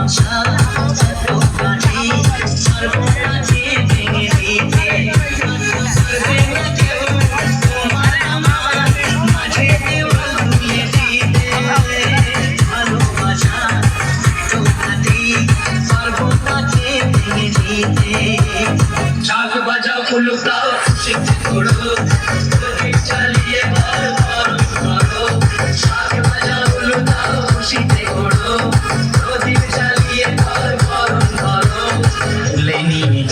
ভালোবাসা এত কাছে সর্বকাছে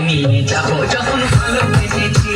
নিয়ে যাব যখন ভালোবেসেছি